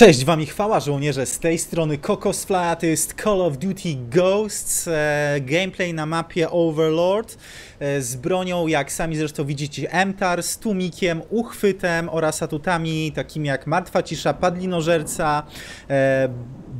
Cześć wam i chwała żołnierze, z tej strony Kokosfly, a to jest Call of Duty Ghosts, e, gameplay na mapie Overlord e, z bronią, jak sami zresztą widzicie, MTAR z tłumikiem, uchwytem oraz atutami takimi jak Martwa Cisza, Padlinożerca, e,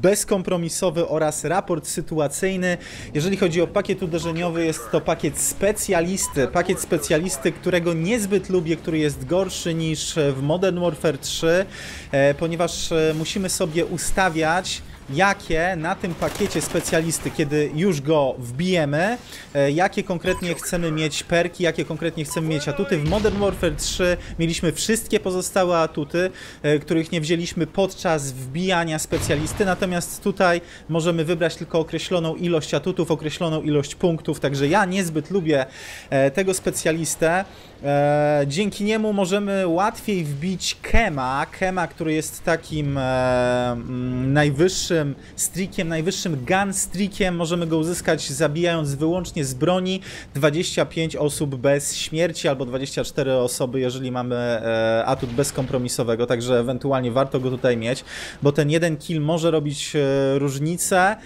bezkompromisowy oraz raport sytuacyjny. Jeżeli chodzi o pakiet uderzeniowy, jest to pakiet specjalisty, pakiet specjalisty, którego niezbyt lubię, który jest gorszy niż w Modern Warfare 3, e, ponieważ e, musimy sobie ustawiać jakie na tym pakiecie specjalisty, kiedy już go wbijemy, e, jakie konkretnie chcemy mieć perki, jakie konkretnie chcemy mieć atuty. W Modern Warfare 3 mieliśmy wszystkie pozostałe atuty, e, których nie wzięliśmy podczas wbijania specjalisty, natomiast tutaj możemy wybrać tylko określoną ilość atutów, określoną ilość punktów, także ja niezbyt lubię e, tego specjalistę. Dzięki niemu możemy łatwiej wbić Kema, Kema, który jest takim najwyższym streakiem, najwyższym gun streakiem. Możemy go uzyskać zabijając wyłącznie z broni 25 osób bez śmierci albo 24 osoby, jeżeli mamy e, atut bezkompromisowego, także ewentualnie warto go tutaj mieć, bo ten jeden kill może robić e, różnicę.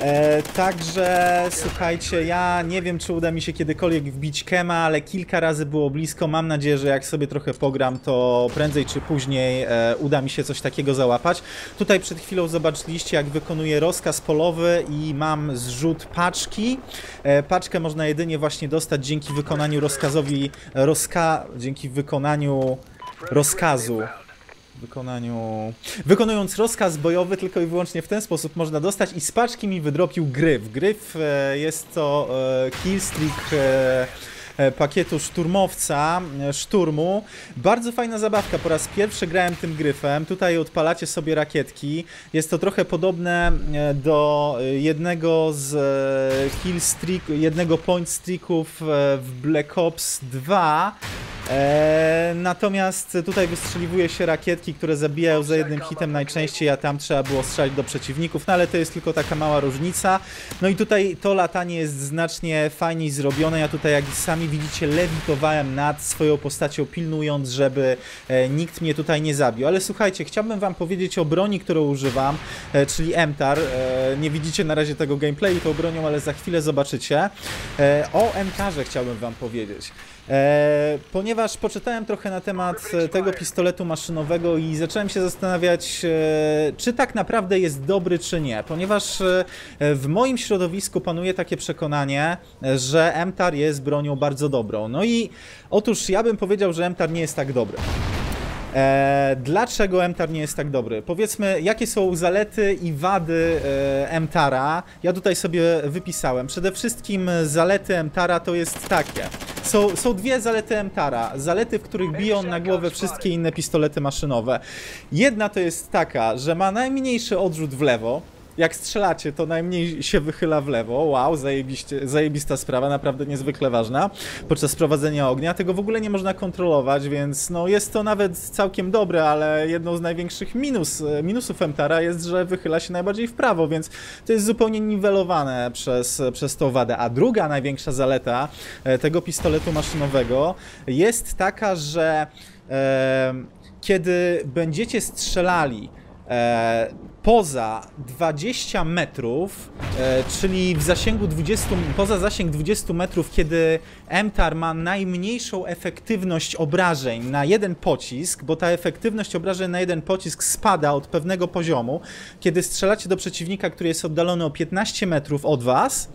E, także słuchajcie, ja nie wiem, czy uda mi się kiedykolwiek wbić Kema, ale kilka razy było blisko. Mam nadzieję, że jak sobie trochę pogram, to prędzej czy później e, uda mi się coś takiego załapać. Tutaj przed chwilą zobaczyliście, jak wykonuję rozkaz polowy i mam zrzut paczki. E, paczkę można jedynie właśnie dostać dzięki wykonaniu rozkazowi, rozka, dzięki wykonaniu rozkazu wykonaniu... Wykonując rozkaz bojowy tylko i wyłącznie w ten sposób można dostać i z paczki mi wydropił gryf. Gryf e, jest to e, killstreak E, pakietu szturmowca, e, szturmu. Bardzo fajna zabawka, po raz pierwszy grałem tym gryfem. Tutaj odpalacie sobie rakietki. Jest to trochę podobne e, do jednego z kill streak, jednego point streaków w Black Ops 2. E, natomiast tutaj wystrzeliwuje się rakietki, które zabijają za jednym hitem najczęściej, a tam trzeba było strzelać do przeciwników, no ale to jest tylko taka mała różnica. No i tutaj to latanie jest znacznie fajniej zrobione. Ja tutaj, jak sami widzicie, lewitowałem nad swoją postacią, pilnując, żeby e, nikt mnie tutaj nie zabił. Ale słuchajcie, chciałbym wam powiedzieć o broni, którą używam, e, czyli MTAR. E, nie widzicie na razie tego gameplayu tą bronią, ale za chwilę zobaczycie. E, o MTARze chciałbym wam powiedzieć. E, ponieważ poczytałem trochę na temat tego pistoletu maszynowego i zacząłem się zastanawiać, e, czy tak naprawdę jest dobry, czy nie. Ponieważ e, w moim środowisku panuje takie przekonanie, że MTAR jest bronią bardzo dobrą. No i otóż ja bym powiedział, że MTAR nie jest tak dobry. E, dlaczego MTAR nie jest tak dobry? Powiedzmy, jakie są zalety i wady e, MTARa? Ja tutaj sobie wypisałem. Przede wszystkim zalety MTARa to jest takie. Są, są dwie zalety MTARa. Zalety, w których biją na głowę wszystkie inne pistolety maszynowe. Jedna to jest taka, że ma najmniejszy odrzut w lewo, jak strzelacie, to najmniej się wychyla w lewo. Wow, zajebista sprawa, naprawdę niezwykle ważna. Podczas prowadzenia ognia tego w ogóle nie można kontrolować, więc no jest to nawet całkiem dobre, ale jedną z największych minus, minusów Emtara jest, że wychyla się najbardziej w prawo, więc to jest zupełnie niwelowane przez, przez tą wadę. A druga największa zaleta e, tego pistoletu maszynowego jest taka, że e, kiedy będziecie strzelali e, poza 20 metrów, e, czyli w zasięgu 20, poza zasięg 20 metrów, kiedy MTAR ma najmniejszą efektywność obrażeń na jeden pocisk, bo ta efektywność obrażeń na jeden pocisk spada od pewnego poziomu, kiedy strzelacie do przeciwnika, który jest oddalony o 15 metrów od was,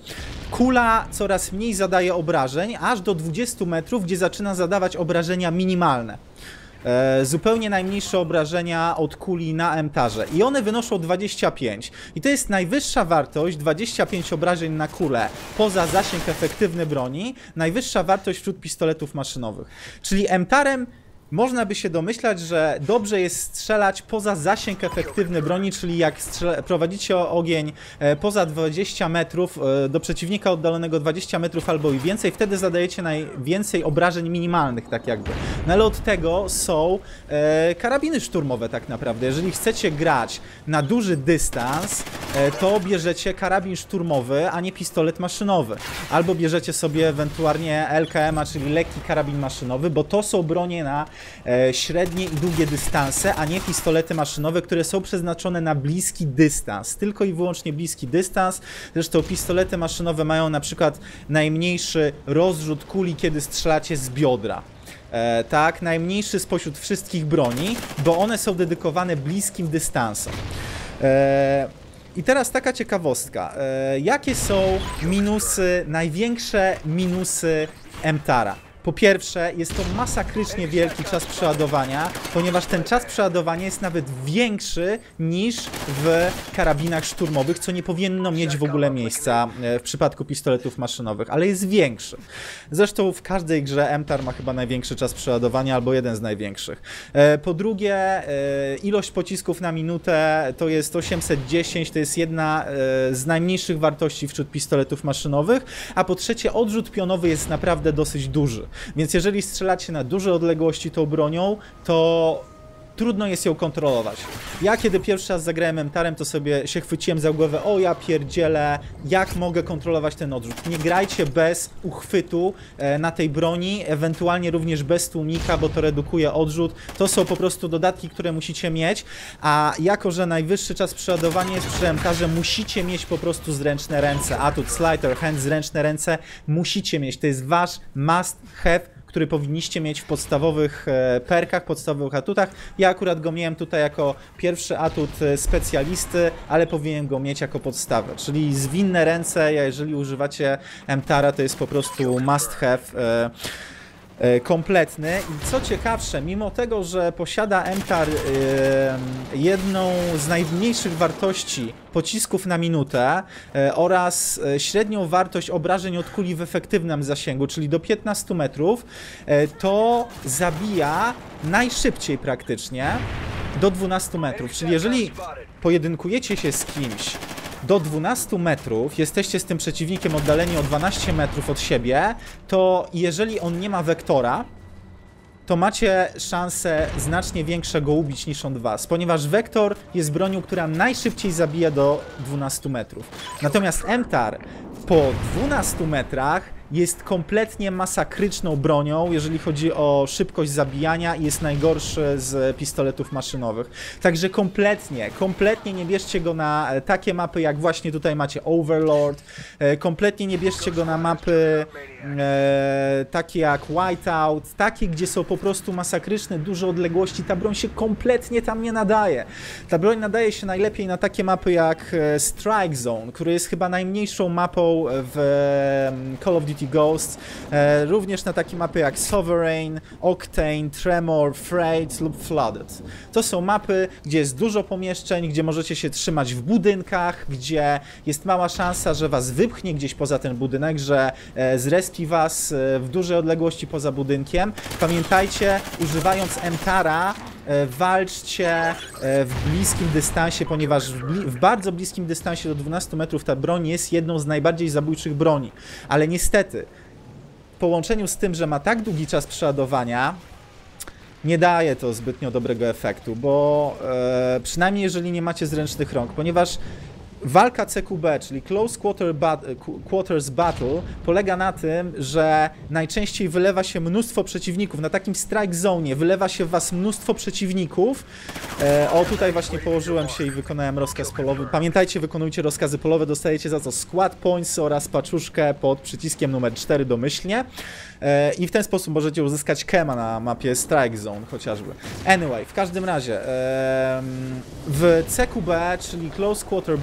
kula coraz mniej zadaje obrażeń, aż do 20 metrów, gdzie zaczyna zadawać obrażenia minimalne. E, zupełnie najmniejsze obrażenia od kuli na emtarze i one wynoszą 25. I to jest najwyższa wartość, 25 obrażeń na kulę poza zasięg efektywny broni, najwyższa wartość wśród pistoletów maszynowych. Czyli emtarem można by się domyślać, że dobrze jest strzelać poza zasięg efektywny broni, czyli jak prowadzicie ogień e, poza 20 metrów e, do przeciwnika oddalonego 20 metrów albo i więcej, wtedy zadajecie najwięcej obrażeń minimalnych, tak jakby. No ale od tego są e, karabiny szturmowe tak naprawdę. Jeżeli chcecie grać na duży dystans, e, to bierzecie karabin szturmowy, a nie pistolet maszynowy. Albo bierzecie sobie ewentualnie LKM-a, czyli lekki karabin maszynowy, bo to są bronie na średnie i długie dystanse, a nie pistolety maszynowe, które są przeznaczone na bliski dystans. Tylko i wyłącznie bliski dystans. Zresztą pistolety maszynowe mają na przykład najmniejszy rozrzut kuli, kiedy strzelacie z biodra. E, tak, najmniejszy spośród wszystkich broni, bo one są dedykowane bliskim dystansom. E, I teraz taka ciekawostka. E, jakie są minusy, największe minusy Emtara? Po pierwsze, jest to masakrycznie wielki czas przeładowania, ponieważ ten czas przeładowania jest nawet większy niż w karabinach szturmowych, co nie powinno mieć w ogóle miejsca e, w przypadku pistoletów maszynowych, ale jest większy. Zresztą w każdej grze MTAR ma chyba największy czas przeładowania, albo jeden z największych. E, po drugie, e, ilość pocisków na minutę to jest 810, to jest jedna z najmniejszych wartości wśród pistoletów maszynowych, a po trzecie, odrzut pionowy jest naprawdę dosyć duży. Więc jeżeli strzelacie na duże odległości tą bronią, to trudno jest ją kontrolować. Ja kiedy pierwszy raz zagrałem Emtarem, to sobie się chwyciłem za głowę, o ja pierdzielę, jak mogę kontrolować ten odrzut. Nie grajcie bez uchwytu e, na tej broni, ewentualnie również bez tłumika, bo to redukuje odrzut. To są po prostu dodatki, które musicie mieć, a jako, że najwyższy czas przeładowania jest przy Emtarze, musicie mieć po prostu zręczne ręce. Atut, slider, hand, zręczne ręce musicie mieć. To jest wasz must have który powinniście mieć w podstawowych e, perkach, podstawowych atutach. Ja akurat go miałem tutaj jako pierwszy atut e, specjalisty, ale powinien go mieć jako podstawę, czyli zwinne ręce, jeżeli używacie Emtara, to jest po prostu must have e, kompletny i co ciekawsze, mimo tego, że posiada Emtar jedną z najmniejszych wartości pocisków na minutę e, oraz e, średnią wartość obrażeń od kuli w efektywnym zasięgu, czyli do 15 metrów, e, to zabija najszybciej praktycznie do 12 metrów. Czyli jeżeli pojedynkujecie się z kimś do 12 metrów, jesteście z tym przeciwnikiem oddaleni o 12 metrów od siebie, to jeżeli on nie ma wektora, to macie szansę znacznie większe go ubić niż on was, ponieważ Vektor jest bronią, która najszybciej zabija do 12 metrów. Natomiast Emtar po 12 metrach jest kompletnie masakryczną bronią, jeżeli chodzi o szybkość zabijania i jest najgorszy z pistoletów maszynowych. Także kompletnie, kompletnie nie bierzcie go na e, takie mapy, jak właśnie tutaj macie Overlord, e, kompletnie nie bierzcie go na mapy e, takie jak Whiteout, takie, gdzie są po prostu masakryczne, duże odległości. Ta broń się kompletnie tam nie nadaje. Ta broń nadaje się najlepiej na takie mapy jak e, Strike Zone, który jest chyba najmniejszą mapą w Call of Duty City Ghosts, e, również na takie mapy jak Sovereign, Octane, Tremor, Freight lub Flooded. To są mapy, gdzie jest dużo pomieszczeń, gdzie możecie się trzymać w budynkach, gdzie jest mała szansa, że was wypchnie gdzieś poza ten budynek, że e, zrespi was e, w dużej odległości poza budynkiem. Pamiętajcie, używając Emtara, walczcie w bliskim dystansie, ponieważ w, w, bardzo bliskim dystansie do 12 metrów ta broń jest jedną z najbardziej zabójczych broni. Ale niestety w połączeniu z tym, że ma tak długi czas przeładowania, nie daje to zbytnio dobrego efektu, bo e, przynajmniej jeżeli nie macie zręcznych rąk, ponieważ Walka CQB, czyli Close Quarter bat Quarters Battle, polega na tym, że najczęściej wylewa się mnóstwo przeciwników. Na takim strike zone wylewa się w was mnóstwo przeciwników. E, o, tutaj właśnie położyłem się i wykonałem rozkaz polowy. Pamiętajcie, wykonujcie rozkazy polowe, dostajecie za to squad points oraz paczuszkę pod przyciskiem numer 4 domyślnie. E, I w ten sposób możecie uzyskać kema na mapie Strike Zone chociażby. Anyway, w każdym razie w CQB, czyli Close Quarter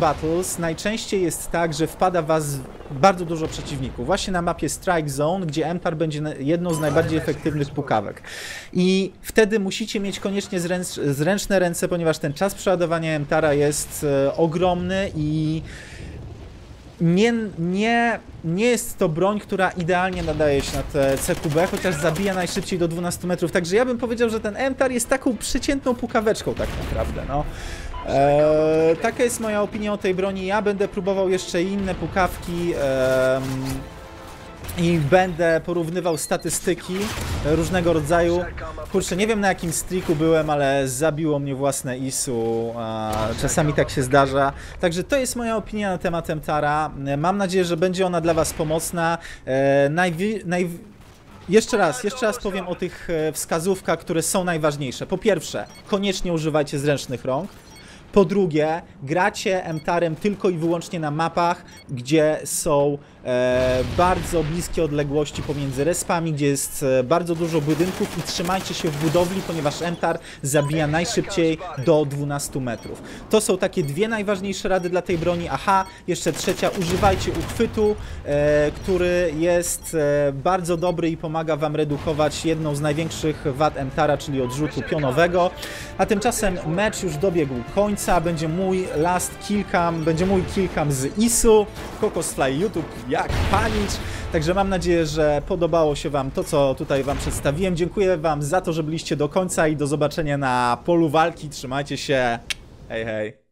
Najczęściej jest tak, że wpada was bardzo dużo przeciwników. Właśnie na mapie Strike Zone, gdzie MTAR będzie jedną z najbardziej efektywnych pukawek. I wtedy musicie mieć koniecznie zręczne ręce, ponieważ ten czas przeładowania MTARa jest e, ogromny i nie, nie, nie jest to broń, która idealnie nadaje się na te CQB, chociaż zabija najszybciej do 12 metrów. Także ja bym powiedział, że ten MTAR jest taką przeciętną pukaweczką tak naprawdę. No. Eee, taka jest moja opinia o tej broni. Ja będę próbował jeszcze inne pukawki. Eee, i będę porównywał statystyki różnego rodzaju. Kurczę, nie wiem na jakim streaku byłem, ale zabiło mnie własne ISU. Czasami tak się zdarza. Także to jest moja opinia na temat Emtara. Mam nadzieję, że będzie ona dla Was pomocna. E, najwi naj Jeszcze raz, jeszcze raz powiem o tych e, wskazówkach, które są najważniejsze. Po pierwsze, koniecznie używajcie zręcznych rąk. Po drugie, gracie emtarem tylko i wyłącznie na mapach, gdzie są bardzo bliskie odległości pomiędzy respami, gdzie jest e, bardzo dużo budynków i trzymajcie się w budowli, ponieważ emtar zabija najszybciej do 12 metrów. To są takie dwie najważniejsze rady dla tej broni. Aha, jeszcze trzecia, używajcie uchwytu, e, który jest e, bardzo dobry i pomaga wam redukować jedną z największych wad emtara, czyli odrzutu pionowego. A tymczasem mecz już dobiegł końca, będzie mój last killcam, będzie mój killcam z ISU, Kokosfly YouTube, jak panicz. Także mam nadzieję, że podobało się Wam to, co tutaj Wam przedstawiłem. Dziękuję Wam za to, że byliście do końca i do zobaczenia na polu walki. Trzymajcie się. Hej, hej.